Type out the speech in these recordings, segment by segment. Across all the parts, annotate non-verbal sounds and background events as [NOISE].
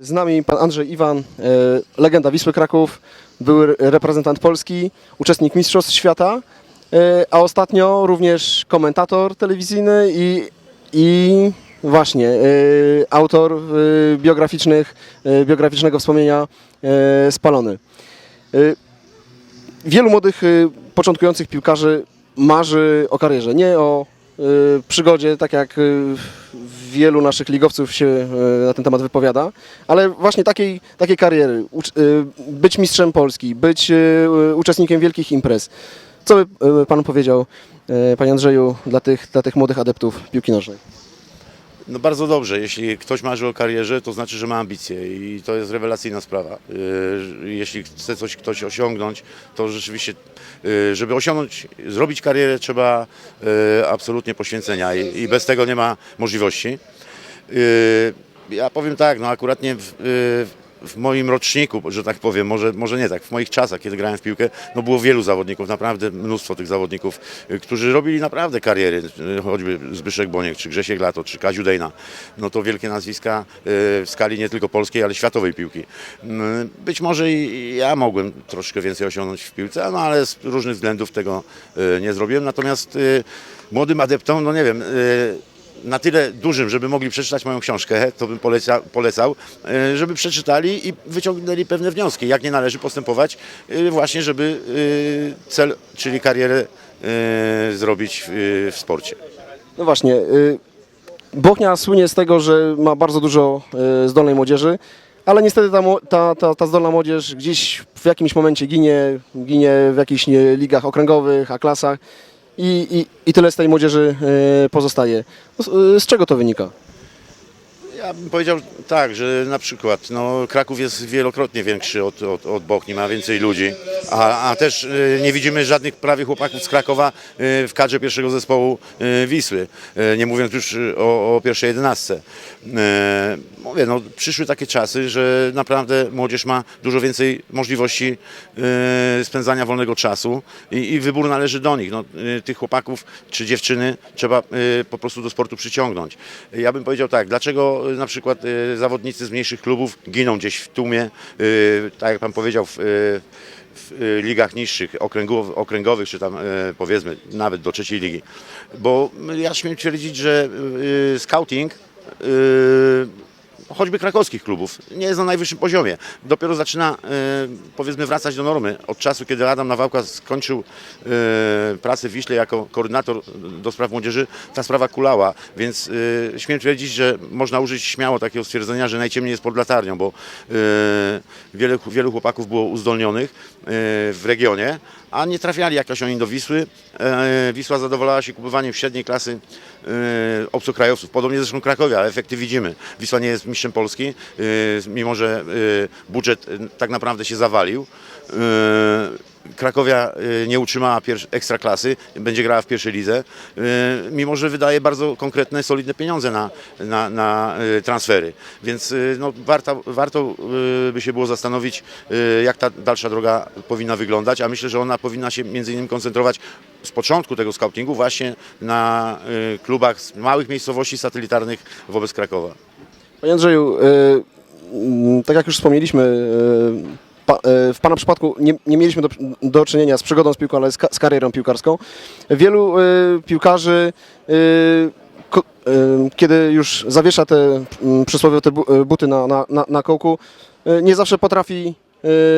Z nami pan Andrzej Iwan, e, legenda Wisły Kraków, były reprezentant Polski, uczestnik Mistrzostw Świata, e, a ostatnio również komentator telewizyjny i, i właśnie e, autor biograficznych, biograficznego wspomnienia Spalony. Wielu młodych, początkujących piłkarzy marzy o karierze, nie o przygodzie, tak jak e, wielu naszych ligowców się e, na ten temat wypowiada, ale właśnie takiej, takiej kariery, być mistrzem Polski, być uczestnikiem wielkich imprez. Co by Pan powiedział, Panie Andrzeju, dla tych, dla tych młodych adeptów piłki nożnej? No bardzo dobrze. Jeśli ktoś marzy o karierze, to znaczy, że ma ambicje i to jest rewelacyjna sprawa. Yy, Jeśli chce coś ktoś osiągnąć, to rzeczywiście, yy, żeby osiągnąć, zrobić karierę, trzeba yy, absolutnie poświęcenia i bez tego nie ma możliwości. Ja powiem tak, no akurat nie w, w moim roczniku, że tak powiem, może, może nie tak, w moich czasach, kiedy grałem w piłkę, no było wielu zawodników, naprawdę mnóstwo tych zawodników, y, którzy robili naprawdę kariery, y, choćby Zbyszek Boniek, czy Grzesiek Lato, czy Kaziu Dejna. No to wielkie nazwiska y, w skali nie tylko polskiej, ale światowej piłki. Mm, Być może i ja mogłem troszkę więcej osiągnąć w piłce, no ale z różnych względów tego nie zrobiłem. Natomiast młodym adeptom, no nie wiem, na tyle dużym, żeby mogli przeczytać moją książkę, to bym poleca, polecał, e, żeby przeczytali i wyciągnęli pewne wnioski, jak nie należy postępować, e, właśnie żeby e, cel, czyli karierę zrobić w, sporcie. No właśnie, Bochnia słynie z tego, że ma bardzo dużo zdolnej młodzieży, ale niestety ta, ta, ta, ta zdolna młodzież gdzieś w jakimś momencie ginie, ginie w jakichś ligach okręgowych, A-klasach i, i, i tyle z tej młodzieży y, pozostaje. No, y, Z czego to wynika? Ja bym powiedział tak, że na przykład no, Kraków jest wielokrotnie większy od, od, od Bochni, ma więcej ludzi, a, a też y, nie widzimy żadnych prawie chłopaków z Krakowa y, w kadrze pierwszego zespołu y, Wisły, y, nie mówiąc już o, o pierwszej jedenastce. Y, mówię, no, przyszły takie czasy, że naprawdę młodzież ma dużo więcej możliwości y, spędzania wolnego czasu i, i wybór należy do nich. No, y, tych chłopaków czy dziewczyny trzeba y, po prostu do sportu przyciągnąć. Ja bym powiedział tak, dlaczego na przykład y, zawodnicy z mniejszych klubów giną gdzieś w tłumie, y, tak jak pan powiedział, w, y, w ligach niższych, okręgow, okręgowych, czy tam powiedzmy nawet do trzeciej ligi. Bo ja śmiem twierdzić, że scouting choćby krakowskich klubów, nie jest na najwyższym poziomie. Dopiero zaczyna e, powiedzmy wracać do normy. Od czasu, kiedy Adam Nawałka skończył e, pracę w Wiśle jako koordynator do spraw młodzieży, ta sprawa kulała, więc e, śmiem twierdzić, że można użyć śmiało takiego stwierdzenia, że najciemniej jest pod latarnią, bo wielu chłopaków było uzdolnionych w regionie, a nie trafiali jakoś oni do Wisły. Wisła zadowalała się kupowaniem średniej klasy obcokrajowców. Podobnie zresztą Krakowie, ale efekty widzimy. Wisła nie jest mistrzem Polski, e, mimo że e, budżet e, tak naprawdę się zawalił. Krakowia nie utrzymała ekstraklasy, będzie grała w pierwszej lidze, mimo że wydaje bardzo konkretne, solidne pieniądze na, na, na transfery. Więc no, warto, warto by się było zastanowić, jak ta dalsza droga powinna wyglądać, a myślę, że ona powinna się między innymi koncentrować z początku tego scoutingu właśnie na klubach z małych miejscowości satelitarnych wobec Krakowa. Panie Andrzeju, y, mm, tak jak już wspomnieliśmy, y, pa, y, w Pana przypadku nie, nie mieliśmy do, do czynienia z przygodą z piłką, ale z, z karierą piłkarską. Wielu y, piłkarzy, y, ko, y, kiedy już zawiesza te mm, przysłowiowe te bu- y, buty na, na, na, na kołku, y, nie zawsze potrafi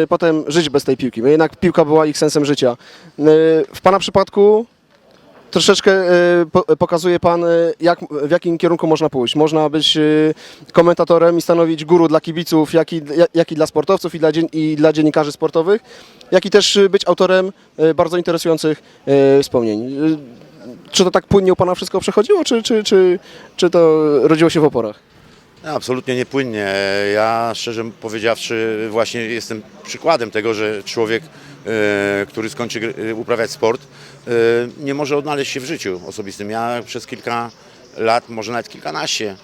y, potem żyć bez tej piłki. Jednak piłka była ich sensem życia. Y, w Pana przypadku troszeczkę e, po- pokazuje Pan, e, jak, w jakim kierunku można pójść. Można być e, komentatorem i stanowić guru dla kibiców, jak i, jak- i dla sportowców, i dla, i dla dziennikarzy sportowych, jak i też być autorem bardzo interesujących wspomnień. Czy to tak płynnie u Pana wszystko przechodziło, czy, czy, czy, czy to rodziło się w oporach? Absolutnie niepłynnie. Ja szczerze powiedziawszy właśnie jestem przykładem tego, że człowiek, e, który skończy e, uprawiać sport, e, nie może odnaleźć się w życiu osobistym. Ja przez kilka lat, może nawet kilkanaście,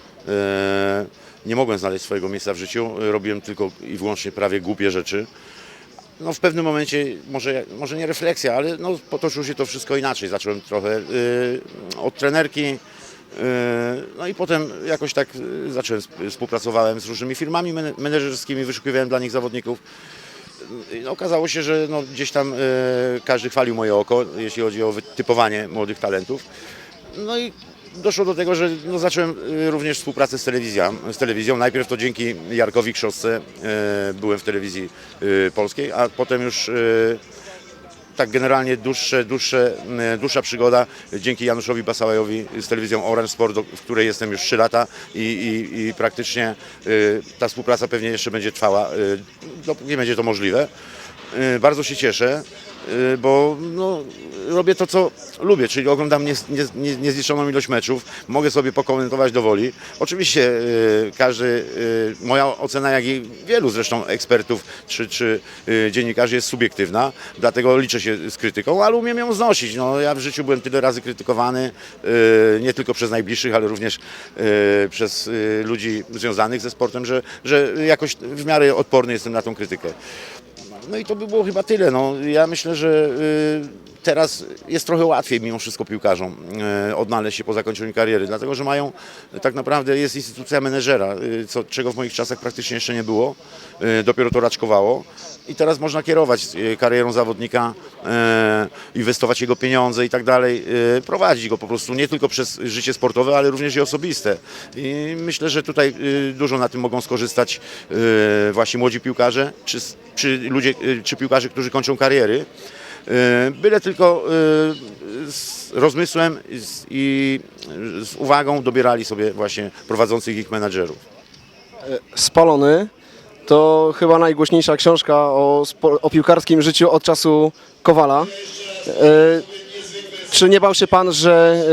nie mogłem znaleźć swojego miejsca w życiu. Robiłem tylko i wyłącznie prawie głupie rzeczy. No w pewnym momencie, może, może nie refleksja, ale no, potoczyło się to wszystko inaczej. Zacząłem trochę od trenerki, No i potem jakoś tak e, zacząłem, sp- współpracowałem z różnymi firmami men- menedżerskimi, wyszukiwałem dla nich zawodników. I okazało się, że no gdzieś tam e, każdy chwalił moje oko, jeśli chodzi o wytypowanie młodych talentów. No i doszło do tego, że no, zacząłem e, również współpracę z telewizją, z telewizją. Najpierw to dzięki Jarkowi Krzosce e, byłem w telewizji e, polskiej, a potem już e, tak generalnie dłuższe, dłuższe, e, dłuższa przygoda dzięki Januszowi Basałajowi z telewizją Orange Sport, w której jestem już 3 lata i, i, i praktycznie e, ta współpraca pewnie jeszcze będzie trwała, dopóki będzie to możliwe. E, Bardzo się cieszę, bo no, robię to, co lubię, czyli oglądam niezliczoną ilość meczów, mogę sobie pokomentować dowoli. Oczywiście e, każdy, e, moja ocena, jak i wielu zresztą ekspertów czy, czy e, dziennikarzy jest subiektywna, dlatego liczę się z krytyką, ale umiem ją znosić. No, ja w życiu byłem tyle razy krytykowany, e, nie tylko przez najbliższych, ale również e, przez e, ludzi związanych ze sportem, że, że jakoś w miarę odporny jestem na tą krytykę. No i to by było chyba tyle. No, ja myślę, że y, teraz jest trochę łatwiej mimo wszystko piłkarzom y, odnaleźć się po zakończeniu kariery, dlatego że mają tak naprawdę jest instytucja menedżera, y, co, czego w moich czasach praktycznie jeszcze nie było. Dopiero to raczkowało. I teraz można kierować karierą zawodnika, inwestować jego pieniądze i tak dalej, prowadzić go po prostu nie tylko przez życie sportowe, ale również i osobiste. I myślę, że tutaj dużo na tym mogą skorzystać właśnie młodzi piłkarze, czy, czy ludzie, czy piłkarze, którzy kończą kariery. Y, Byle tylko y, z rozmysłem i z- uwagą dobierali sobie właśnie prowadzących ich menadżerów. Spalony to chyba najgłośniejsza książka o, o piłkarskim życiu od czasu Kowala. E, Czy nie bał się pan, że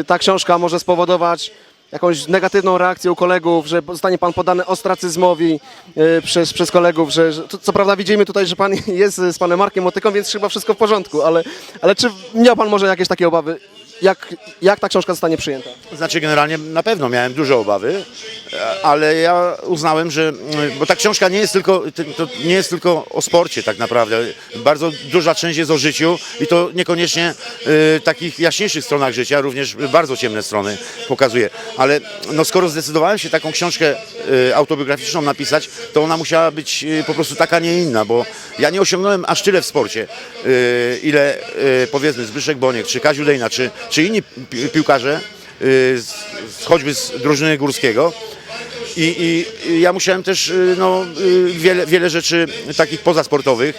e, ta książka może spowodować jakąś negatywną reakcję u kolegów, że zostanie pan poddany ostracyzmowi e, przez, przez kolegów, że, że to, co prawda widzimy tutaj, że pan [LAUGHS] jest z panem Markiem Motyką, więc chyba wszystko w porządku, ale, ale czy miał pan może jakieś takie obawy, jak, jak ta książka zostanie przyjęta? Znaczy generalnie na pewno miałem duże obawy, e, ale ja uznałem, że, mm, bo ta książka nie jest tylko, to nie jest tylko o sporcie tak naprawdę. Bardzo duża część jest o życiu i to niekoniecznie e, takich jaśniejszych stronach życia, również bardzo ciemne strony pokazuje. Ale no, skoro zdecydowałem się taką książkę e, autobiograficzną napisać, to ona musiała być e, po prostu taka, nie inna, bo ja nie osiągnąłem aż tyle w sporcie, e, ile e, powiedzmy Zbyszek Boniek, czy Kaziu Dejna, czy, czy inni pi- piłkarze, y, choćby z drużyny górskiego. I, i, ja musiałem też y, no, y, wiele, wiele rzeczy takich pozasportowych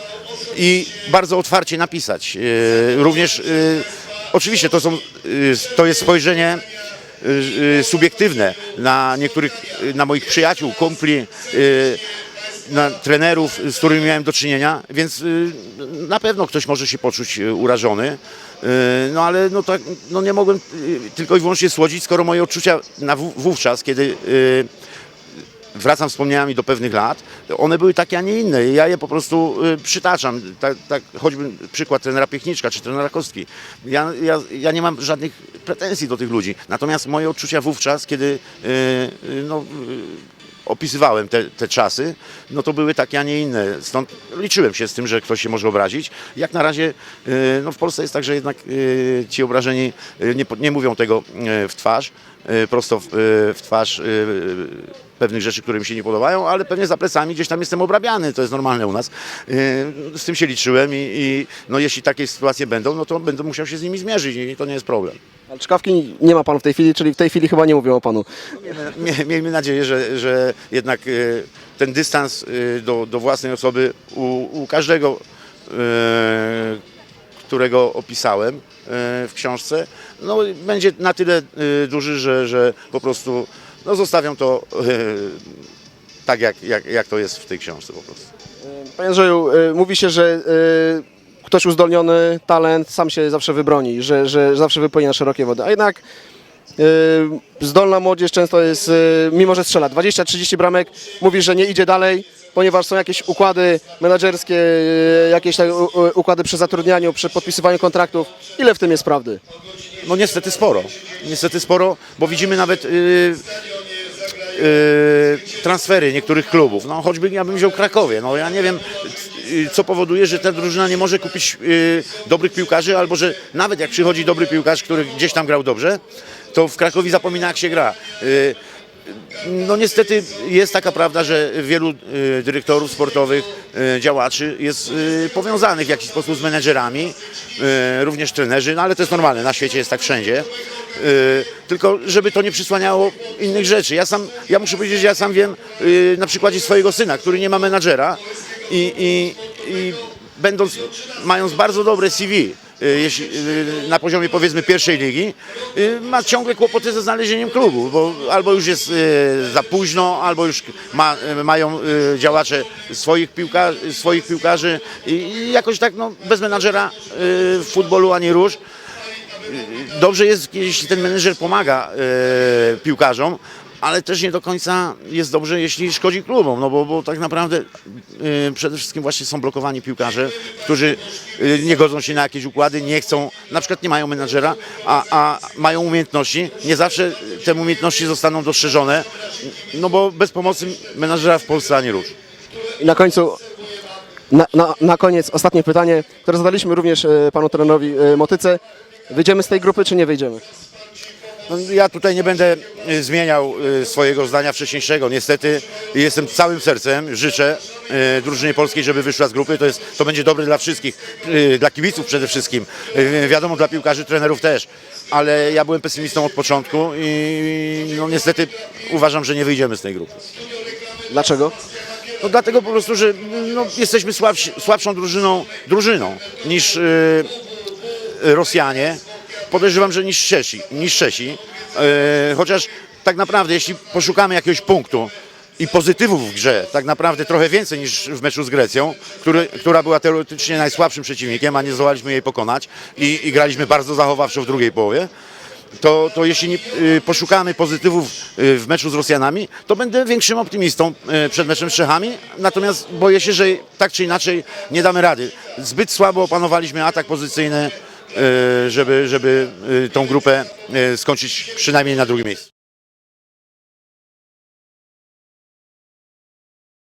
i bardzo otwarcie napisać. Również oczywiście to, są, to jest spojrzenie subiektywne na niektórych, na moich przyjaciół, kumpli, na trenerów, z którymi miałem do czynienia, więc y, na pewno ktoś może się poczuć y, urażony. Y, No ale no tak, no nie mogłem tylko i wyłącznie słodzić, skoro moje odczucia na wó- wówczas, kiedy wracam wspomnieniami do pewnych lat, one były takie, a nie inne. Ja je po prostu przytaczam. Tak, tak, choćby przykład trenera Piechniczka czy trenera Kostki. Ja, ja, ja nie mam żadnych pretensji do tych ludzi. Natomiast moje odczucia wówczas, kiedy no, opisywałem te, te czasy, no to były takie, a nie inne. Stąd liczyłem się z tym, że ktoś się może obrazić. Jak na razie y, no w Polsce jest tak, że jednak y, ci obrażeni y, nie, nie mówią tego w twarz, prosto w, w twarz pewnych rzeczy, które mi się nie podobają, ale pewnie za plecami gdzieś tam jestem obrabiany, to jest normalne u nas. Z tym się liczyłem i, i no jeśli takie sytuacje będą, no to będę musiał się z nimi zmierzyć i to nie jest problem. Ale czkawki nie ma pan w tej chwili, czyli w tej chwili chyba nie mówią o panu. Mie- Miejmy nadzieję, że, że jednak e, ten dystans e, do, do własnej osoby u, u każdego, e, którego opisałem w książce, no, będzie na tyle duży, że, że po prostu no, zostawiam to tak, jak, jak, jak to jest w tej książce po prostu. Panie Andrzeju, y, mówi się, że y, ktoś uzdolniony, talent sam się zawsze wybroni, że, że zawsze wypłynie na szerokie wody. A jednak y, zdolna młodzież często jest, y, mimo że strzela 20-30 bramek, mówi, że nie idzie dalej, ponieważ są jakieś układy menedżerskie, y, jakieś tak, układy przy zatrudnianiu, przy podpisywaniu kontraktów. Ile w tym jest prawdy? No niestety sporo. Niestety sporo, bo widzimy nawet yy, yy, transfery niektórych klubów. No choćby ja bym wziął Krakowie. No ja nie wiem, yy, co powoduje, że ta drużyna nie może kupić yy, dobrych piłkarzy, albo że nawet jak przychodzi dobry piłkarz, który gdzieś tam grał dobrze, to w Krakowie zapomina jak się gra. Y, no niestety jest taka prawda, że wielu y, dyrektorów sportowych, y, działaczy jest y, powiązanych w jakiś sposób z menedżerami, y, również trenerzy, no ale to jest normalne, na świecie jest tak wszędzie. Y, tylko żeby to nie przysłaniało innych rzeczy. Ja sam, ja muszę powiedzieć, że ja sam wiem y, na przykładzie swojego syna, który nie ma menadżera i, i, i będąc, mając bardzo dobre CV, y, jeśli, y, na poziomie powiedzmy pierwszej ligi, y, ma ciągle kłopoty ze znalezieniem klubu, bo albo już jest za późno, albo już ma, mają działacze swoich, piłka, swoich piłkarzy i, jakoś tak no, bez menadżera w futbolu ani róż. Dobrze jest, jeśli ten menedżer pomaga piłkarzom, ale też nie do końca jest dobrze, jeśli szkodzi klubom, no bo, bo tak naprawdę y, przede wszystkim właśnie są blokowani piłkarze, którzy y, nie godzą się na jakieś układy, nie chcą, na przykład nie mają menadżera, a, a mają umiejętności. Nie zawsze te umiejętności zostaną dostrzeżone, no bo bez pomocy menadżera w Polsce ani rusz. I na końcu, na, na, na koniec ostatnie pytanie, które zadaliśmy również e, panu trenerowi Motyce. Wyjdziemy z tej grupy, czy nie wyjdziemy? No, ja tutaj nie będę y, zmieniał y, swojego zdania wcześniejszego. Niestety jestem całym sercem, życzę y, drużynie polskiej, żeby wyszła z grupy. To, jest, to będzie dobre dla wszystkich, dla kibiców przede wszystkim. Wiadomo, dla piłkarzy, trenerów też. Ale ja byłem pesymistą od początku i no, niestety uważam, że nie wyjdziemy z tej grupy. Dlaczego? No dlatego po prostu, że no, jesteśmy słabsi, słabszą drużyną, drużyną niż y, Rosjanie. Podejrzewam, że niż Czesi. Niż Czesi. Y, chociaż tak naprawdę, jeśli poszukamy jakiegoś punktu i pozytywów w grze, tak naprawdę trochę więcej niż w meczu z Grecją, który, która była teoretycznie najsłabszym przeciwnikiem, a nie zdołaliśmy jej pokonać i, i graliśmy bardzo zachowawczo w drugiej połowie to, to jeśli nie, y, poszukamy pozytywów y, w meczu z Rosjanami, to będę większym optymistą y, przed meczem z Czechami. Natomiast boję się, że tak czy inaczej nie damy rady. Zbyt słabo opanowaliśmy atak pozycyjny, żeby, żeby y, tą grupę y, skończyć przynajmniej na drugim miejscu.